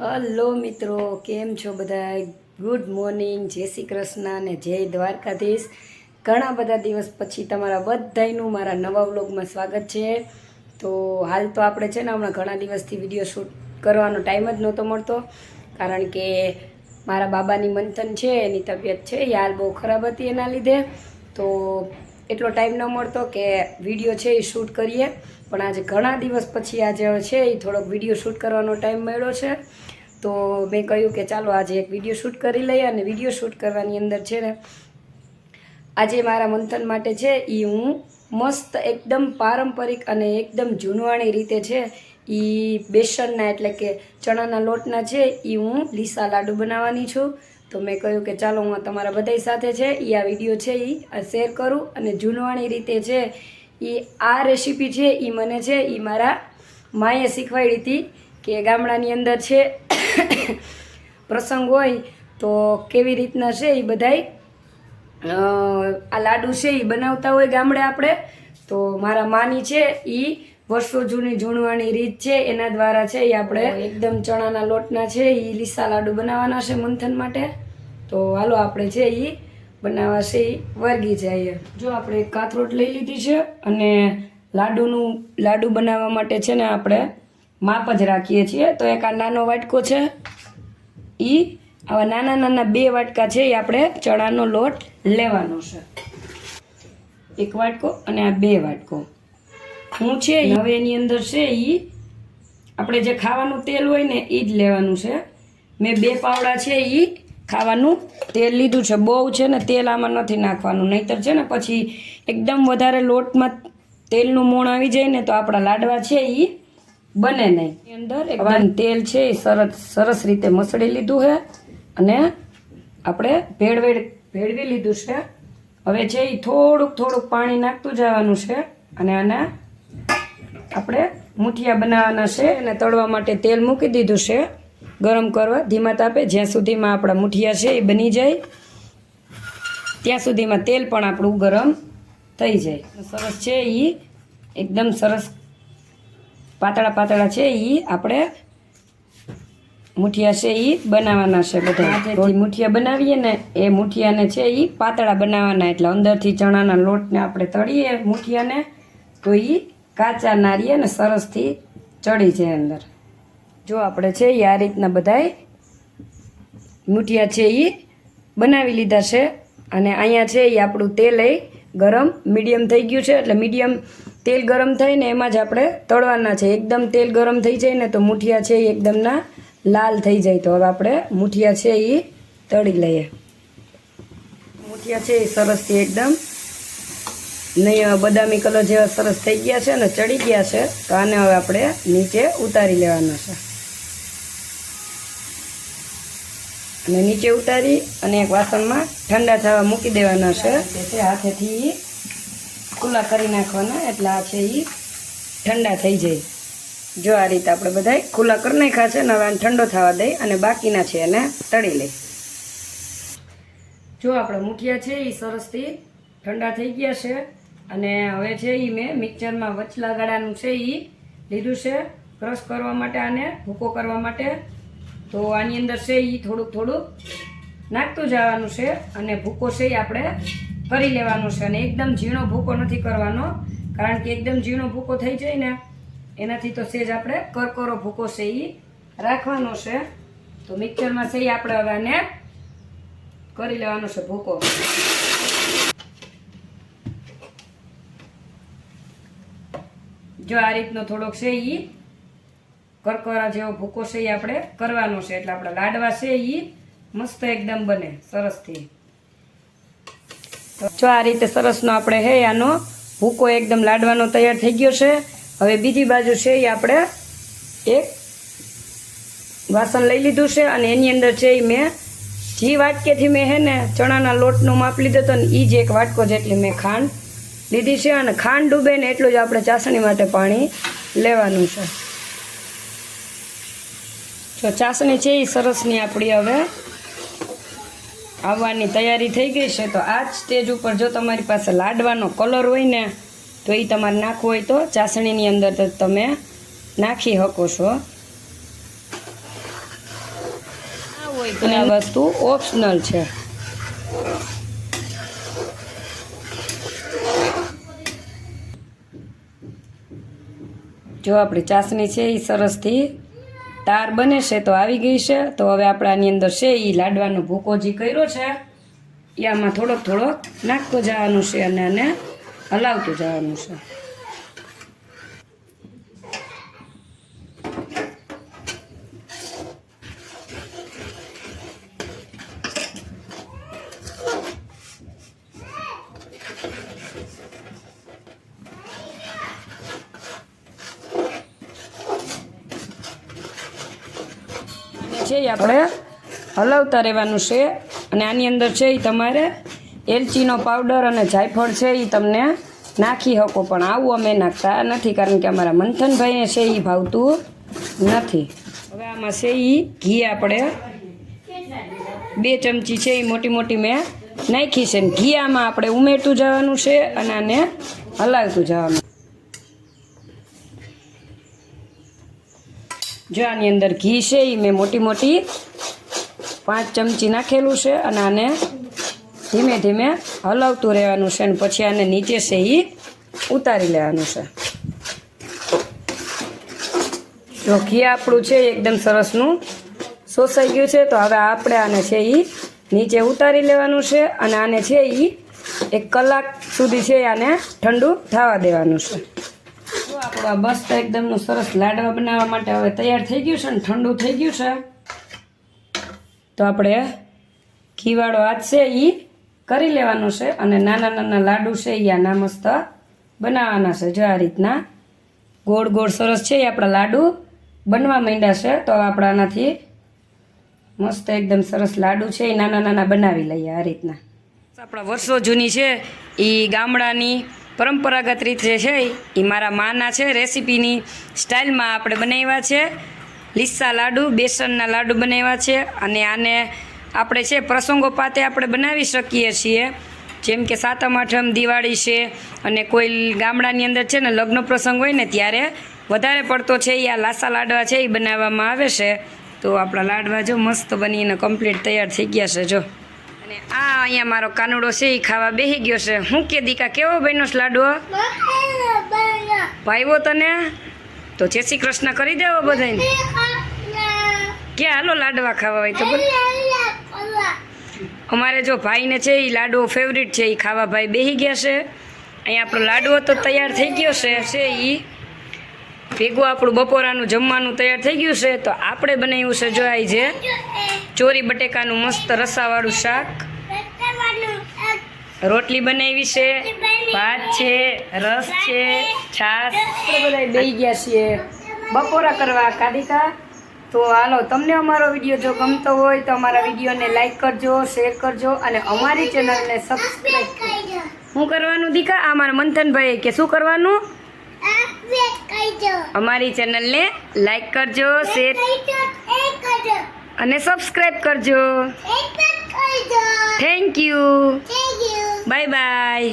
Hello મિત્રો, કેમ છો બધા ગુડ મોર્નિંગ જય શ્રી કૃષ્ણ અને જય દ્વારકાધીશ. ઘણા બધા દિવસ પછી તમારા બધાનું મારા નવા વ્લોગમાં સ્વાગત છે. તો હાલ તો આપણે છે ને હમણાં ઘણા દિવસથી વીડિયો શૂટ કરવાનો ટાઈમ જ નહોતો મળતો. કારણ કે મારા બાબાની મંથન છે, એની તબિયત છે, એ હાલ બહુ ખરાબ હતી એના લીધે. તો એટલો ટાઈમ ન મળતો કે વીડિયો છે એ શૂટ કરીએ. પણ આજે ઘણા દિવસ પછી આજે છે એ થોડોક વીડિયો શૂટ કરવાનો ટાઈમ મળ્યો છે. તો મેં કહ્યું કે ચાલો આજે એક વીડિયો શૂટ કરી લઈએ અને વીડિયો શૂટ કરવાની અંદર છે ને, આજે મારા મંથન માટે છે એ હું મસ્ત એકદમ પારંપરિક અને એકદમ જૂનવાણી રીતે છે એ બેસનના એટલે કે ચણાના લોટના છે એ હું લીસા લાડુ બનાવવાની છું. તો મેં કહ્યું કે ચાલો હું તમારા બધાય સાથે છે એ આ વીડિયો છે એ શેર કરું અને જૂનવાણી રીતે છે એ આ રેસીપી છે એ મને છે એ મારા માએ શીખવાડી હતી કે ગામડાની અંદર છે, પ્રસંગ હોય તો કેવી રીતના છે એ બધાય આ લાડુ છે એ બનાવતા હોય ગામડે આપણે. તો મારા માની છે એ વર્ષો જૂની જૂનવાણી રીત છે, એના દ્વારા છે એ આપણે એકદમ ચણાના લોટના છે એ લીસા લાડુ બનાવવાના છે મંથન માટે. તો હાલો આપણે છે એ એ વર્ગી જઈએ જો આપણે કાથરોટ લઈ લીધી છે અને લાડુનું, લાડુ બનાવવા માટે છે ને આપણે માપ જ રાખીએ છીએ. તો એક આ નાનો વાટકો છે. એ આવા નાના નાના બે વાટકા છે એ આપણે ચણાનો લોટ લેવાનો છે. એક વાટકો અને આ બે વાટકો. હું છે હવે એની અંદર છે એ આપણે જે ખાવાનું તેલ હોય ને એ જ લેવાનું છે. મેં બે પાવડા છે એ ખાવાનું. તેલ લીધું છે બહુ છે ને તેલ આમાં નથી નાખવાનું. નહીતર છે ને પછી એકદમ વધારે લોટમાં તેલનું મોણ આવી જાય ને તો આપણા લાડવા છે એ બને નહીં. અંદર એકદમ તેલ છે એ સરસ સરસ રીતે મસળી લીધું છે અને આપણે ભેળવેળ ભેળવી લીધું છે. હવે છે એ થોડુંક થોડુંક પાણી નાખતું જવાનું છે અને આના આપણે મુઠિયા બનાવવાના છે અને તળવા માટે તેલ મૂકી દીધું છે. ગરમ કરવા ધીમા તાપે જ્યાં સુધીમાં આપણા મુઠિયા છે એ બની જાય. ત્યાં સુધીમાં તેલ પણ આપણું ગરમ થઈ જાય. સરસ છે એ એકદમ સરસ પાતળા પાતળા છે એ આપણે મુઠિયા છે એ બનાવવાના છે બધા. થોડી મુઠિયા બનાવીએ ને એ મુઠિયાને છે એ પાતળા બનાવવાના. એટલે અંદરથી ચણાના લોટને આપણે તળીએ મુઠિયાને તો એ કાચા નારીએ ને સરસથી ચડી જાય અંદર. જો આપણે છે એ આ રીતના બધાય મૂઠિયા છે એ બનાવી લીધા છે. અને અહીંયા છે એ આપણું તેલ એ ગરમ, મીડિયમ થઈ ગયું છે. એટલે મીડિયમ તેલ ગરમ થઈને એમાં જ આપણે તળવાના છે. એકદમ તેલ ગરમ થઈ જાય ને તો મૂઠિયા છે એ એકદમના લાલ થઈ જાય. તો હવે આપણે મૂઠિયા છે એ તળી લઈએ. મૂઠિયા છે એ સરસથી એકદમ નહીં બદામી કલર જેવા સરસ થઈ ગયા છે ને ચડી ગયા છે. તો આને હવે આપણે નીચે ઉતારી લેવાના છે. અને નીચે ઉતારી અને એક વાસણમાં ઠંડા થવા મૂકી દેવાના છે. તે હાથેથી ખુલ્લા કરી નાખવાના, એટલે આ છે એ ઠંડા થઈ જાય. જો આ રીતે આપણે બધા ખુલ્લા કરી નાખ્યા છે હવે ઠંડો થવા દઈ અને બાકીના છે એને તળી લઈ જો આપણે મૂઠિયા છે એ સરસથી ઠંડા થઈ ગયા છે. અને હવે છે એ મેં મિક્સરમાં વચલા ગાળાનું છે એ લીધું છે. ક્રશ કરવા માટે આને ભૂકો કરવા માટે તો આની અંદર છે એ થોડુંક થોડુંક નાખતું જવાનું છે અને ભૂકો છે એ આપણે કરી લેવાનો છે અને એકદમ ઝીણો ભૂકો નથી કરવાનો, કારણ કે એકદમ ઝીણો ભૂકો થઈ જાય ને, એનાથી તો સેજ આપણે કરકરો ભૂકો છે એ રાખવાનો છે. તો મિક્સરમાં છે એ આપણે હવે આને કરી લેવાનો છે ભૂકો. જો આ રીતનો થોડોક છે એ કરકરા જેવો ભૂકો છે એ આપણે કરવાનો છે. એટલે આપણા લાડવા છે એ મસ્ત એકદમ બને સરસથી જો આ રીતે સરસનો આપણે હે આનો ભૂકો એકદમ લાડવાનો તૈયાર થઈ ગયો છે. હવે બીજી બાજુ છે એ આપણે એક વાસણ લઈ લીધું છે અને એની અંદર છે એ મેં જે વાટકેથી મેં હે ને ચણાના લોટનો માપ લીધો હતો ને એ જ એક વાટકો જેટલી મેં ખાંડ લીધી છે. અને ખાંડ ડૂબે ને એટલું જ આપણે ચાસણી માટે પાણી લેવાનું છે. જો ચાસણી છે એ સરસની આપણી હવે. આવવાની તૈયારી થઈ ગઈ છે. તો આ જ સ્ટેજ ઉપર જો તમારી પાસે લાડવાનો કલર હોય ને તો એ તમારે નાખવો હોય તો ચાસણીની અંદર તમે નાખી શકો છો. આ વસ્તુ ઓપ્શનલ છે. જો આપણી ચાસણી છે એ સરસથી તાર બને છે તો આવી ગઈ છે. તો હવે આપણે આની અંદર છે એ લાડવાનો ભૂકો જે કર્યો છે એ આમાં થોડોક થોડોક નાખતો જવાનું છે અને આને હલાવતું જવાનું છે. છે એ આપણે હલાવતા રહેવાનું છે. અને આની અંદર છે એ તમારે એલચીનો પાવડર અને જાયફળ છે એ તમને નાખી શકો. પણ આવું અમે નાખતા નથી કારણ કે અમારા મંથનભાઈને છે એ ભાવતું નથી. હવે આમાં છે એ ઘી આપણે બે ચમચી છે એ મોટી મોટી મેં નાખી છે. ને ઘી આમાં આપણે ઉમેરતું જવાનું છે અને આને હલાવતું જવાનું. જો આની અંદર ઘી છે એ મેં મોટી મોટી પાંચ ચમચી નાખેલું છે અને આને ધીમે ધીમે હલાવતું રહેવાનું છે અને પછી આને નીચે છે એ ઉતારી લેવાનું છે. જો ઘી આપણું છે એકદમ સરસનું શોષાઈ ગયું છે, તો હવે આપણે આને છે એ નીચે ઉતારી લેવાનું છે અને આને છે એ એક કલાક સુધી છે આને ઠંડુ થવા દેવાનું છે. આ બસ તો એકદમનું સરસ લાડવા બનાવવા માટે હવે તૈયાર થઈ ગયું છે ને ઠંડુ થઈ ગયું છે. તો આપણે ઘીવાળો હાથ છે એ કરી લેવાનો છે અને નાના નાના લાડુ છે એ આના મસ્ત બનાવવાના છે. જો આ રીતના ગોળ ગોળ સરસ છે એ આપણા લાડુ બનવા માંડ્યા છે. તો આપણે આનાથી મસ્ત એકદમ સરસ લાડુ છે એ નાના નાના બનાવી લઈએ આ રીતના. આપણા વર્ષો જૂની છે એ ગામડાની પરંપરાગત રીતે છે એ મારા માના છે, રેસીપીની સ્ટાઇલમાં આપણે બનાવ્યા છે. લીસા લાડુ, બેસનના લાડુ બનાવ્યા છે અને આને આપણે છે, પ્રસંગો પાતે આપણે બનાવી શકીએ છીએ. જેમ કે સાતમ, આઠમ, દિવાળી છે અને કોઈ ગામડાની અંદર છે ને લગ્ન પ્રસંગ હોય ને ત્યારે વધારે પડતો છે એ આ લાસા લાડવા છે એ બનાવવામાં આવે છે. તો આપણા લાડવા જો મસ્ત બનીને કમ્પ્લીટ તૈયાર થઈ ગયા છે, જો. અને આ અહીંયા મારો કાનુડો છે એ ખાવા બેસી ગયો છે. હું કે, દીકા, કેવો છે લાડવો? ભાઈવો તને? તો જય શ્રી કૃષ્ણ કરી દેવો બધાને કે હાલો લાડવા ખાવા હોય તો અમારે જો ભાઈને છે એ લાડવો ફેવરિટ છે એ ખાવા ભાઈ બેસી ગયા છે. અહીંયા આપણો લાડવો તો તૈયાર થઈ ગયો છે એ ભેગું આપણું બપોરાનું જમવાનું તૈયાર થઈ ગયું છે તો આપણે બનાવ્યું છે જો આ જે ચોરી બટેકાનું મસ્ત રસાવાળું શાક. રોટલી બનાવી છે ભાત છે રસ છે છાશ. આપણે બધા બેસી ગયા છીએ બપોરા કરવા કાદિકા તો હાલો તમને અમારો વીડિયો જો ગમતો હોય તો અમારા વિડીયોને લાઇક કરજો શેર કરજો અને અમારી ચેનલને સબસ્ક્રાઈબ હું શું કરવાનું દીકા? આ મારા મંથનભાઈ કે શું કરવાનું? અમારી ચેનલને લાઈક કરજો શેર અને સબસ્ક્રાઈબ કરજો. Thank you bye bye